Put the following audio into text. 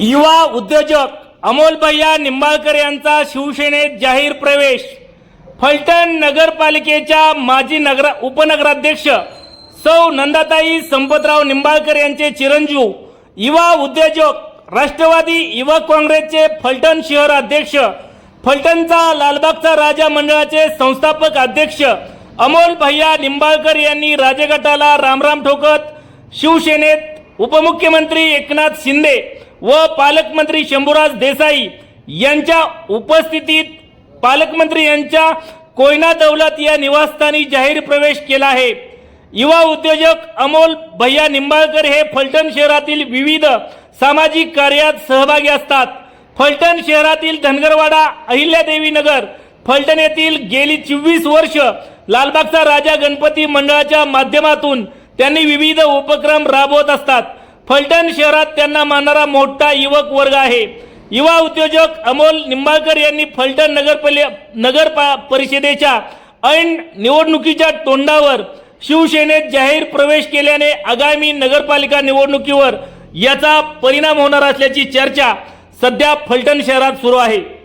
युवा उद्योजक अमोल भैया निंबाळकर यांचा शिवसेनेत जाहीर प्रवेश. फलटण नगरपालिकेच्या माजी नगर उपनगराध्यक्ष सौ नंदाताई संपतराव निंबाळकर यांचे चिरंजीव युवा उद्योजक राष्ट्रवादी युवक काँग्रेसचे फलटण शहर अध्यक्ष फलटणचा लालबागचा राजा मंडळाचे संस्थापक अध्यक्ष अमोल भैया निंबाळकर यांनी राजगटाला रामराम ठोकत शिवसेनेत उपमुख्यमंत्री एकनाथ शिंदे व पालकमंत्री शंभूराज देसाई यांच्या उपस्थितीत पालकमंत्री यांच्या कोयना दौलत या निवासस्थानी जाहीर प्रवेश केला आहे. युवा उद्योजक अमोल भैया निंबाळकर हे फलटण शहरातील विविध सामाजिक कार्यात सहभागी असतात. फलटण शहरातील धनगरवाडा अहिल्यादेवी नगर फलटण येथील गेली चोवीस वर्ष लालबागचा राजा गणपती मंडळाच्या माध्यमातून त्यांनी विविध उपक्रम राबवत असतात. फलटण शहरात त्यांना मानणारा मोठा युवक वर्ग आहे. युवा उद्योजक अमोल निंबाळकर यांनी फलटण नगरपले नगर पा- परिषदेच्या ऐन निवडणुकीच्या तोंडावर शिवसेनेत जाहीर प्रवेश केल्याने आगामी नगरपालिका निवडणुकीवर याचा परिणाम होणार असल्याची चर्चा सध्या फलटण शहरात सुरू आहे.